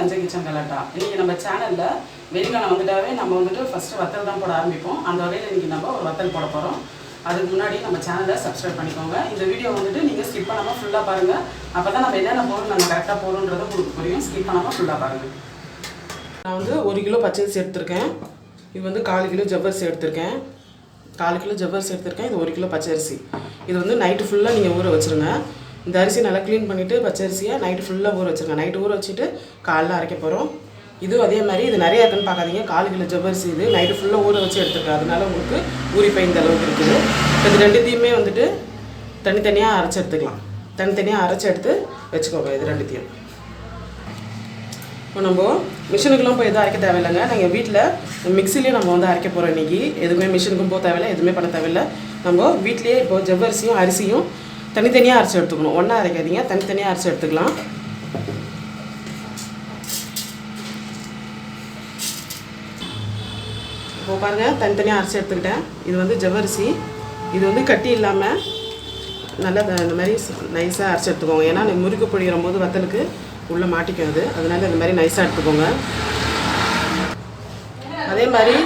Thanjai kitchen கலாட்டா இன்றைக்கி நம்ம சேனலில் வெயில்காலம் வந்துட்டாவே நம்ம வந்துட்டு ஃபஸ்ட்டு வத்தல் தான் போட ஆரம்பிப்போம். அந்த வகையில் இன்றைக்கி நம்ம ஒரு வத்தல் போட போகிறோம் அதுக்கு முன்னாடி நம்ம சேனலை சப்ஸ்கிரைப் பண்ணிக்கோங்க. இந்த வீடியோ வந்துட்டு நீங்கள் ஸ்கிப் பண்ணாமல் ஃபுல்லாக பாருங்கள் அப்போ தான் நம்ம என்னென்ன போகிறோம் நம்ம கரெக்டாக போகிறோன்றதை உங்களுக்கு புரியும். ஸ்கிப் பண்ணாமல் ஃபுல்லாக பாருங்கள் நான் வந்து ஒரு கிலோ பச்சரிசி எடுத்திருக்கேன். இது வந்து கால் கிலோ ஜவ்வரிசி எடுத்திருக்கேன். கால் கிலோ ஜவ்வரிசி எடுத்திருக்கேன். இது ஒரு கிலோ பச்சரிசி. இது வந்து நைட்டு ஃபுல்லாக நீங்கள் ஊற வச்சுருங்க. இந்த அரிசி நல்லா க்ளீன் பண்ணிவிட்டு பச்சரிசியை நைட்டு ஃபுல்லாக ஊற வச்சுருக்கேன் நைட்டு ஊற வச்சுட்டு காலைல அரைக்க போகிறோம் இதுவும் அதே மாதிரி இது நிறைய இருக்குன்னு பார்க்காதீங்க. கால் கிலோ ஜவ்வரிசி இது நைட்டு ஃபுல்லாக ஊற வச்சு எடுத்துருக்கேன் அதனால உங்களுக்கு ஊறி போய் இந்த அளவுக்கு இருக்குது. இது ரெண்டுத்தையுமே வந்துட்டு தனித்தனியாக அரைச்சி எடுத்துக்கலாம். தனித்தனியாக அரைச்சி எடுத்து வச்சுக்கோங்க இது ரெண்டுத்தையும். இப்போ நம்ம மிஷினுக்கெல்லாம் போய் எதுவும் அரைக்க தேவையில்லைங்க. நாங்கள் வீட்டில் மிக்சிலேயே நம்ம வந்து அரைக்க போகிறோம் இன்றைக்கி எதுவுமே மிஷினுக்கும் போக தேவையில்லை எதுவுமே பண்ண தேவையில்லை. நம்ம வீட்லேயே இப்போது ஜவ்வரிசியும் அரிசியும் தனித்தனியாக அரைச்சி எடுத்துக்கணும். ஒன்றா அரைக்காதீங்க. தனித்தனியாக அரைச்சி எடுத்துக்கலாம். இப்போ பாருங்கள் தனித்தனியாக அரைச்சி எடுத்துக்கிட்டேன். இது வந்து ஜவ்வரிசி. இது வந்து கட்டி இல்லாமல் நல்லா த- இந்த மாதிரி நைஸாக அரைச்சி எடுத்துக்கோங்க. ஏன்னா முறுக்கு பொழிகிற போது வத்தலுக்கு உள்ளே மாட்டிக்கும் அது அதனால இந்த மாதிரி நைஸாக எடுத்துக்கோங்க. அதே மாதிரி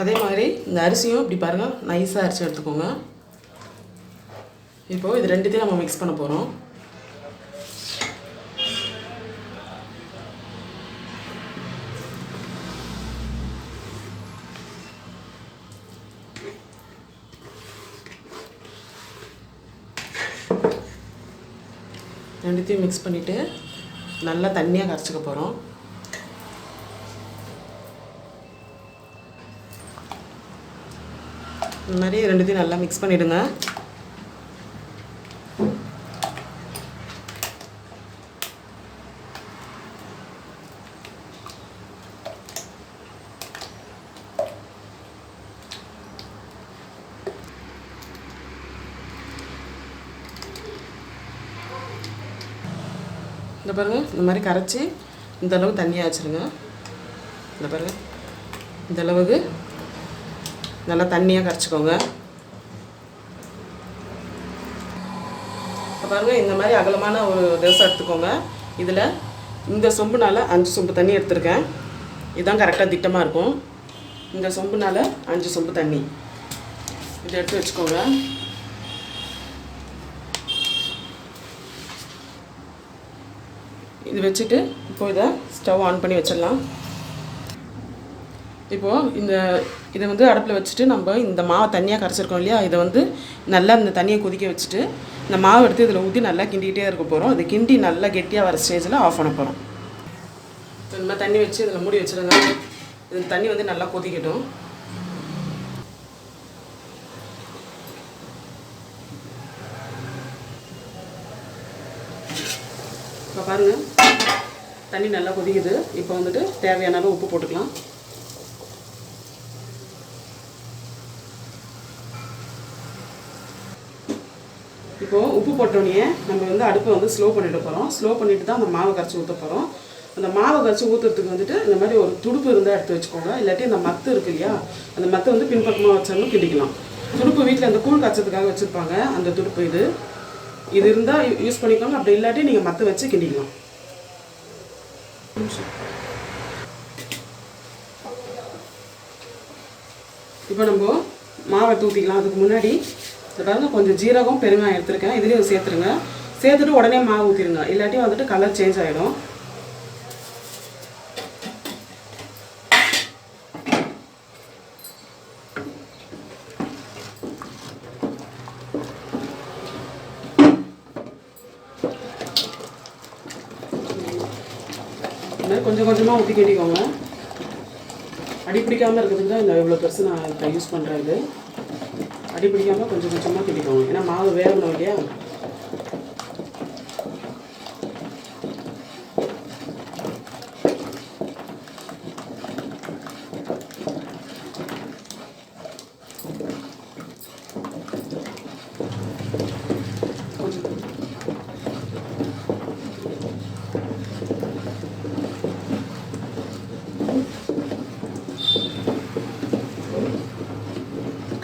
அதே மாதிரி இந்த அரிசியும் இப்படி பாருங்கள் நைஸாக அரிசி எடுத்துக்கோங்க. இப்போது இது ரெண்டுத்தையும் நம்ம மிக்ஸ் பண்ண போகிறோம் ரெண்டுத்தையும் மிக்ஸ் பண்ணிவிட்டு நல்லா தண்ணியாக கரைச்சிக்க போகிறோம் இந்த மாதிரி ரெண்டுத்தையும் நல்லா மிக்ஸ் பண்ணிவிடுங்க இந்த பாருங்கள் இந்த மாதிரி கரைச்சி இந்த தண்ணியாக வச்சுருங்க இந்த பாருங்கள் இந்த அளவுக்கு நல்லா தண்ணியாக கரைச்சிக்கோங்க. இப்போ பாருங்கள் இந்த மாதிரி அகலமான ஒரு தோசை எடுத்துக்கோங்க. இதில் இந்த சொம்புனால் அஞ்சு சொம்பு தண்ணி எடுத்திருக்கேன். இதுதான் கரெக்டாக திட்டமாக இருக்கும். இந்த சொம்புனால அஞ்சு சொம்பு தண்ணி. இதை எடுத்து வச்சுக்கோங்க. இது வச்சுட்டு இப்போ இதை ஸ்டவ் ஆன் பண்ணி வச்சிடலாம். இப்போது இந்த இதை வந்து அடுப்பில் வச்சுட்டு நம்ம இந்த மாவை தண்ணியாக கரைச்சிருக்கோம் இல்லையா? இதை வந்து நல்லா இந்த தண்ணியை கொதிக்க வச்சுட்டு இந்த மாவு எடுத்து இதில் ஊற்றி நல்லா கிண்டிகிட்டே இருக்க போகிறோம் இது கிண்டி நல்லா கெட்டியாக வர ஸ்டேஜில் ஆஃப் பண்ண போகிறோம் இந்த மாதிரி தண்ணி வச்சு இதில் மூடி வச்சுருங்க இது தண்ணி வந்து நல்லா கொதிக்கட்டும். இப்போ பாருங்கள் தண்ணி நல்லா கொதிக்குது. இப்போ வந்துட்டு தேவையான அளவு உப்பு போட்டுக்கலாம். இப்போது உப்பு போட்டோடனே நம்ம வந்து அடுப்பை வந்து ஸ்லோ பண்ணிட்டு போகிறோம் ஸ்லோ பண்ணிட்டு தான் அந்த மாவை கரைச்சி ஊற்ற போகிறோம் அந்த மாவை கரைச்சி ஊற்றுறதுக்கு வந்துட்டு இந்த மாதிரி ஒரு துடுப்பு இருந்தால் எடுத்து வச்சுக்கோங்க. இல்லாட்டி அந்த மத்து இருக்கு இல்லையா? அந்த மத்தை வந்து பின்பக்கமாக வச்சாலும் கிண்டிக்கலாம். துடுப்பு வீட்டில் அந்த கூழ் காய்ச்சதுக்காக வச்சுருப்பாங்க அந்த துடுப்பு இது. இது இருந்தால் யூஸ் பண்ணிக்கோங்க. அப்படி இல்லாட்டி நீங்கள் மற்ற வச்சு கிண்டிக்கலாம். இப்போ நம்ம மாவை தூத்திக்கலாம் அதுக்கு முன்னாடி இந்த கொஞ்சம் ஜீரகம் பெருங்காயம் எடுத்துருக்கேன். இதுலேயும் சேர்த்துருங்க. சேர்த்துட்டு உடனே மாவு ஊற்றிடுங்க இல்லாட்டி வந்துட்டு கலர் சேஞ்ச் ஆகிடும் கொஞ்சம் கொஞ்சமாக ஊற்றி கேட்டிக்கோங்க. அடி பிடிக்காம இருக்கிறதுக்கு தான் இந்த இவ்வளோ பெருசு நான் இப்போ யூஸ் பண்ணுறேன் இது. அடி கொஞ்சம் கொஞ்சமாக கிண்டிக்கோங்க. ஏன்னா மாவு வேகணும் இல்லையா கொஞ்சம்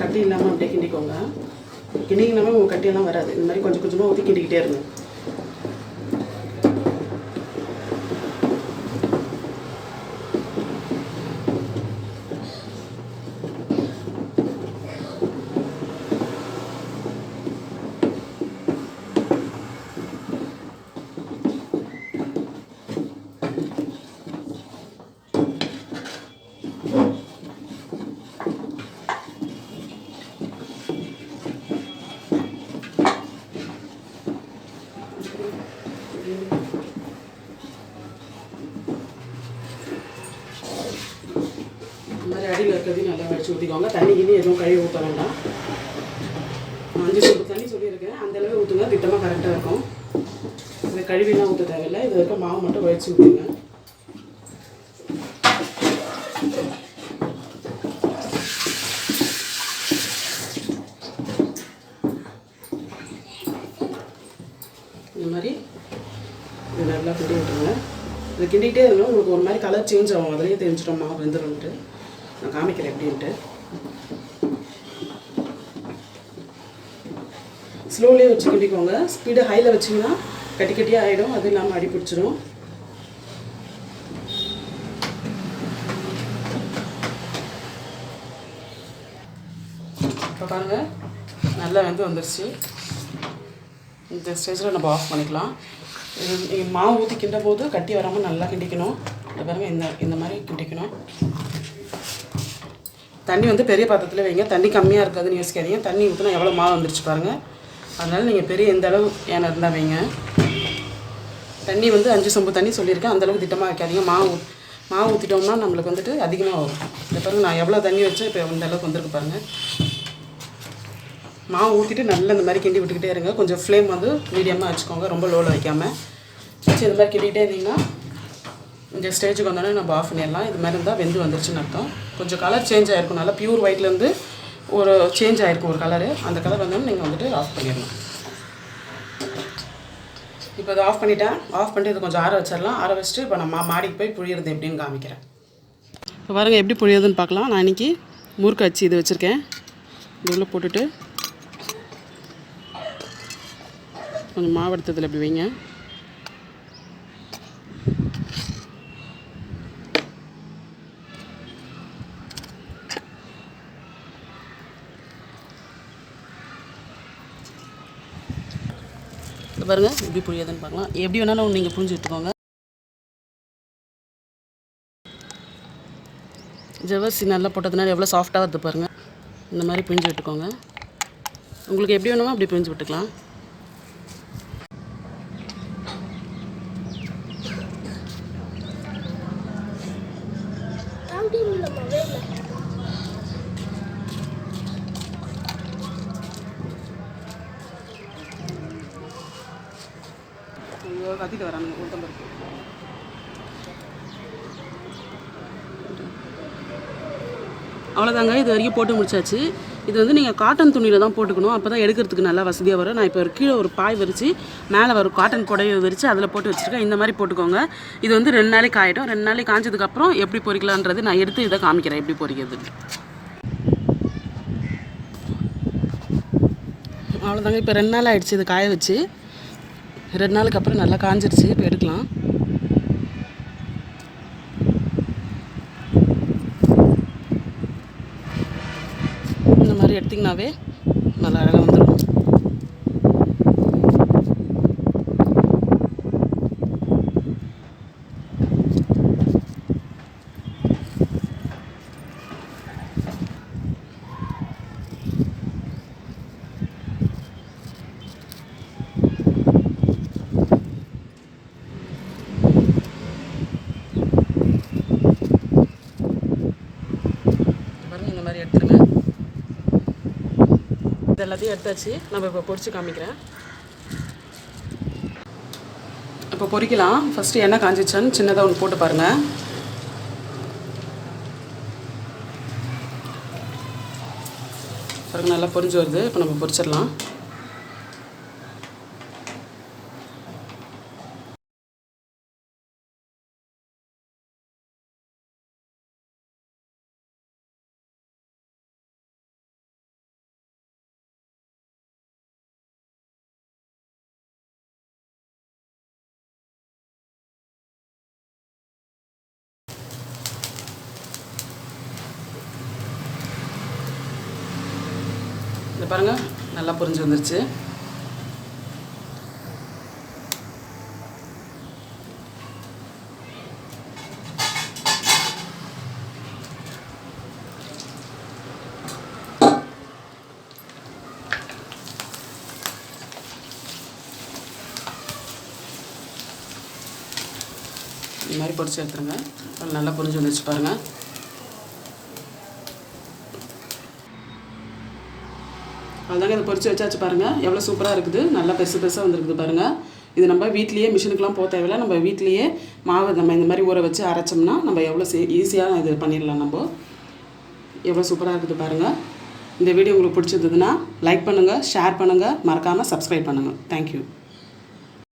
கட்டி இல்லாமல் அப்படியே கிண்டிக்கோங்க கிண்டிங்கனாமே உங்கள் கட்டியெல்லாம் வராது. இந்த மாதிரி கொஞ்சம் கொஞ்சமாக ஒதுக்கிட்டுக்கிட்டே இருந்தேன் இருங்க கடாயில் இருக்கிறதையும் நல்லா வச்சு ஊற்றிக்கோங்க தண்ணி கிண்ணி எதுவும் கழுவி ஊற்ற வேண்டாம். அஞ்சு சொம்பு தண்ணி சொல்லியிருக்கேன். அந்த அளவு ஊற்றுங்க திட்டமாக கரெக்டாக இருக்கும். இது கழுவிலாம் ஊற்ற தேவையில்லை. இது இருக்க மாவு மட்டும் வச்சு ஊற்றுங்க இந்த மாதிரி நல்லா கிண்டி விட்டுருங்க. இதை கிண்டிகிட்டே இருந்தாலும் உங்களுக்கு ஒரு மாதிரி கலர் சேஞ்ச் ஆகும். அதுலேயே தெரிஞ்சிடும் மாவு வெந்துரும்ன்ட்டு நான் காமிக்கிறேன் எப்படின்ட்டு. ஸ்லோலியே வச்சு கிண்டிக்கோங்க ஸ்பீடு ஹையில் வச்சிங்கன்னா கட்டி கட்டியாக ஆகிடும் அது இல்லாமல் அடி பிடிச்சிரும். இப்போ பாருங்கள் நல்லா வந்து வந்துடுச்சு இந்த ஸ்டேஜில் நம்ம ஆஃப் பண்ணிக்கலாம். இது நீங்கள் மாவு ஊற்றி கிண்டும் போது கட்டி வராமல் நல்லா கிண்டிக்கணும். பாருங்கள் இந்த இந்த மாதிரி கிண்டிக்கணும். தண்ணி வந்து பெரிய பாத்திரத்தில் வைங்க. தண்ணி கம்மியாக இருக்காதுன்னு யோசிக்காதீங்க. தண்ணி ஊற்றினா எவ்வளோ மாவு வந்துருச்சு பாருங்கள் அதனால் நீங்கள் பெரிய எந்த அளவு ஏன்னா இருந்தால் வைங்க. தண்ணி வந்து அஞ்சு சொம்பு தண்ணி சொல்லியிருக்கேன். அந்தளவுக்கு திட்டமாக வைக்காதீங்க. மாவு மாவு ஊற்றிட்டோம்னா நம்மளுக்கு வந்துட்டு அதிகமாக வரும் இந்த பாருங்கள் நான் எவ்வளோ தண்ணி வச்சேன் இப்போ இந்த அளவுக்கு வந்துருக்கு பாருங்கள் மாவு ஊற்றிட்டு நல்லா இந்த மாதிரி கிண்டி விட்டுக்கிட்டே இருங்க. கொஞ்சம் ஃப்ளேம் வந்து மீடியமாக வச்சுக்கோங்க. ரொம்ப லோவில் வைக்காமல் வச்சு இந்த மாதிரி கிண்டிகிட்டே இருந்தீங்கன்னா இந்த ஸ்டேஜுக்கு வந்தோடனே நம்ம ஆஃப் பண்ணிடலாம். இது மாதிரி இருந்தால் வெந்து வந்துருச்சுன்னு அர்த்தம். கொஞ்சம் கலர் சேஞ்ச் ஆகிருக்கும் நல்லா பியூர் ஒயிட்லேருந்து ஒரு சேஞ்ச் ஆகிருக்கும் ஒரு கலரு அந்த கலர் வந்தோடனே நீங்கள் வந்துட்டு ஆஃப் பண்ணிடணும் இப்போ இதை ஆஃப் பண்ணிட்டேன். ஆஃப் பண்ணிட்டு இதை கொஞ்சம் ஆற வச்சிடலாம். ஆற வச்சுட்டு இப்போ நான் மா மாடிக்கு போய் புழியிறது எப்படின்னு காமிக்கிறேன். இப்போ பாருங்கள் எப்படி புழியுதுன்னு பார்க்கலாம். நான் இன்றைக்கி முறுக்கு அச்சு இது வச்சுருக்கேன். இது உள்ளே போட்டுட்டு கொஞ்சம் மாவு எடுத்ததில் இப்படி வைங்க. இது பாருங்கள் எப்படி புரியாதுன்னு பார்க்கலாம். எப்படி வேணாலும் நீங்கள் புரிஞ்சு விட்டுக்கோங்க. ஜவர்சி நல்லா போட்டதுனால எவ்வளோ சாஃப்டாக வருது பாருங்கள் இந்த மாதிரி பிரிஞ்சு விட்டுக்கோங்க. உங்களுக்கு எப்படி வேணுமோ அப்படி பிரிஞ்சு விட்டுக்கலாம். கத்திட்டு வரானுங்க உளுத்தம்பருப்பு அவ்வளோதாங்க இது வரைக்கும் போட்டு முடிச்சாச்சு. இது வந்து நீங்கள் காட்டன் துணியில் தான் போட்டுக்கணும். அப்போ தான் எடுக்கிறதுக்கு நல்லா வசதியாக வரும். நான் இப்போ ஒரு கீழே ஒரு பாய் விரித்து மேலே ஒரு காட்டன் புடவை விரித்து அதில் போட்டு வச்சுருக்கேன். இந்த மாதிரி போட்டுக்கோங்க. இது வந்து ரெண்டு நாளைக்கு காயிடும் ரெண்டு நாளைக்கு காய்ஞ்சதுக்கப்புறம் எப்படி பொறிக்கலான்றது நான் எடுத்து இதை காமிக்கிறேன். எப்படி பொறிக்கிறது. அவ்வளோதாங்க இப்போ ரெண்டு நாள் ஆகிடுச்சு இது காய வச்சு. ரெண்டு நாளுக்கு அப்புறம் நல்லா காஞ்சிருச்சு இப்போ எடுக்கலாம். இந்த மாதிரி எடுத்திங்கனாவே நல்லா அழகாக வந்துடும் பாருங்க இந்த மாதிரி எடுத்துருங்க இது எல்லாத்தையும் எடுத்தாச்சு. நம்ம இப்போ பொரிச்சு காமிக்கிறேன். இப்போ பொறிக்கலாம் ஃபஸ்ட்டு எண்ணெய் காஞ்சிச்சான்னு சின்னதாக ஒன்று போட்டு பாருங்கள் பாருங்கள் நல்லா பொறிஞ்சு வருது. இப்போ நம்ம பொறிச்சிடலாம் இது பாருங்கள் நல்லா புரிஞ்சு வந்துருச்சு. இந்த மாதிரி பொரிச்சு எடுத்துருங்க. நல்லா புரிஞ்சு வந்துருச்சு பாருங்கள் அதுதாங்க இதை பொறிச்சு வச்சாச்சு பாருங்கள் எவ்வளோ சூப்பராக இருக்குது. நல்லா பெருசு பெருசாக வந்துருக்குது பாருங்கள் இது நம்ம வீட்லேயே மிஷினுக்குலாம் போக தேவையில்ல. நம்ம வீட்லேயே மாவு நம்ம இந்த மாதிரி ஊற வச்சு அரைச்சோம்னா நம்ம எவ்வளோ சே ஈஸியாக இது பண்ணிடலாம் நம்ம. எவ்வளோ சூப்பராக இருக்குது பாருங்கள் இந்த வீடியோ உங்களுக்கு பிடிச்சிருந்ததுன்னா லைக் பண்ணுங்கள் ஷேர் பண்ணுங்கள் மறக்காமல் சப்ஸ்கிரைப் பண்ணுங்கள் தேங்க்யூ